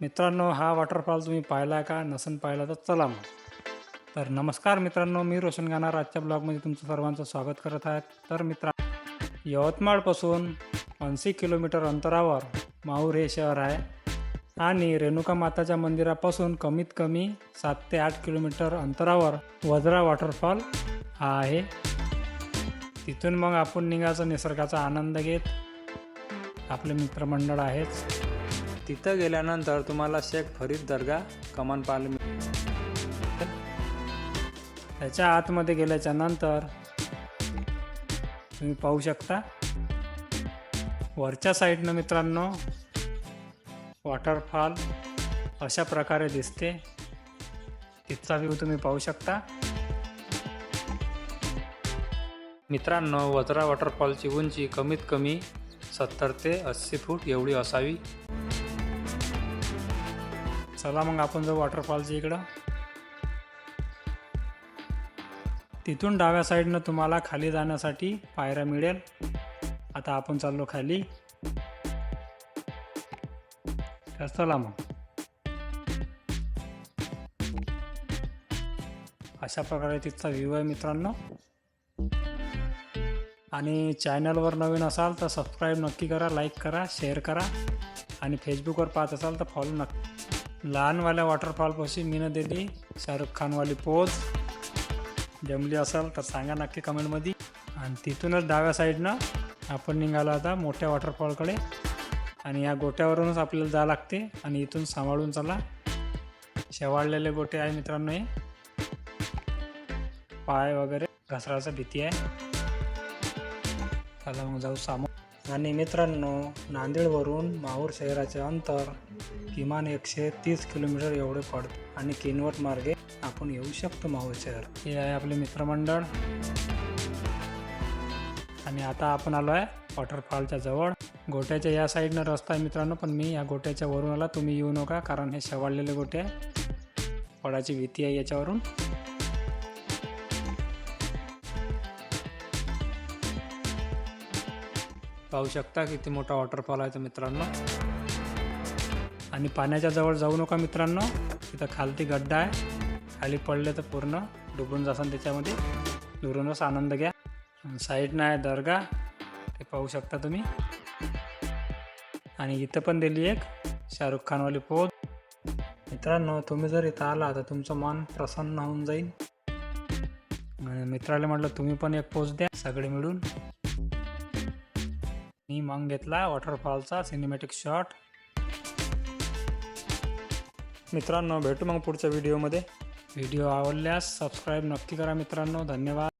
मित्रांनो हा वॉटरफॉल तुम्ही पाहिला आहे का? नसन पाहिला तर चला मग. तर नमस्कार मित्रांनो मी रोशन गाणार. आजच्या ब्लॉगमध्ये तुमचं सर्वांचं स्वागत करत आहे. तर मित्रा यवतमाळपासून ऐंशी किलोमीटर अंतरावर माहूर हे शहर आहे आणि रेणुका माताच्या मंदिरापासून कमीत कमी सात ते आठ किलोमीटर अंतरावर वज्रा वॉटरफॉल हा आहे. तिथून मग आपण निघायचं निसर्गाचा आनंद घेत आपले मित्रमंडळ आहेच. तिथं गेल्यानंतर तुम्हाला शेख फरीद दर्गा कमान पाहायला मिळेल. त्याच्या आतमध्ये गेल्याच्यानंतर तुम्ही पाहू शकता. वरच्या साईडनं मित्रांनो वॉटरफॉल अशा प्रकारे दिसते. तिथचा व्ह्यू तुम्ही पाहू शकता. मित्रांनो वजरा वॉटरफॉलची उंची कमीत कमी सत्तर ते अस्सी फूट एवढी असावी. चला मग आपण जाऊ वॉटरफॉलच्या इकडं. तिथून डाव्या साईडनं तुम्हाला खाली जाण्यासाठी पायऱ्या मिळेल. आता आपण चाललो खाली. तर चला मग. अशा प्रकारे तिथचा व्ह्यू आहे मित्रांनो. आणि चॅनलवर नवीन असाल तर सबस्क्राईब नक्की करा लाईक करा शेअर करा. आणि फेसबुकवर पाहत असाल तर फॉलो नक्की लहानवाल्या वॉटरफॉलपाशी मीनं दिली. शाहरुख खानवाली पोज. जमली असेल तर सांगा नक्की कमेंटमध्ये. आणि तिथूनच डाव्या साईडनं आपण निघालो आता मोठ्या वॉटरफॉलकडे आणि या गोट्यावरूनच आपल्याला जावं लागते. आणि इथून सांभाळून चला. शेवाळलेले गोटे आहे मित्रांनो हे. पाय वगैरे घसरायचा भीती आहे. चला मग जाऊ सामोर. आणि मित्रांनो नांदेडवरून माहूर शहराचे अंतर किमान एकशे तीस किलोमीटर एवढे पडते आणि किनवट मार्गे आपण येऊ शकतो माहूर शहर. हे आहे आपले मित्रमंडळ. आणि आता आपण आलो आहे वॉटरफॉलच्या जवळ. गोट्याच्या या साईडनं रस्ता आहे मित्रांनो पण मी या गोट्याच्या वरून आला. तुम्ही येऊ नका कारण हे शेवाळलेले गोटे आहे. पडाची भीती आहे याच्यावरून. पाहू शकता किती मोठा वॉटरफॉल आहे तो मित्रांनो. आणि पाण्याच्या जवळ जाऊ नका मित्रांनो. तिथं खालती गड्डा आहे. खाली पडले तर पूर्ण डुबून जासान त्याच्यामध्ये. दुरूनच आनंद घ्या. साईडनं आहे दर्गा. ते पाहू शकता तुम्ही. आणि इथं पण दिली एक शाहरुख खानवाली पोज मित्रांनो तुम्ही जर इथं आला तर तुमचं मन प्रसन्न होऊन जाईल. मित्राला म्हटलं तुम्ही पण एक पोच द्या सगळे मिळून. मी मग घेतला वॉटरफॉलचा सिनेमॅटिक शॉट मित्रांनो भेटू मग पुढच्या व्हिडिओमध्ये व्हिडिओ आवडल्यास सबस्क्राईब नक्की करा मित्रांनो. धन्यवाद.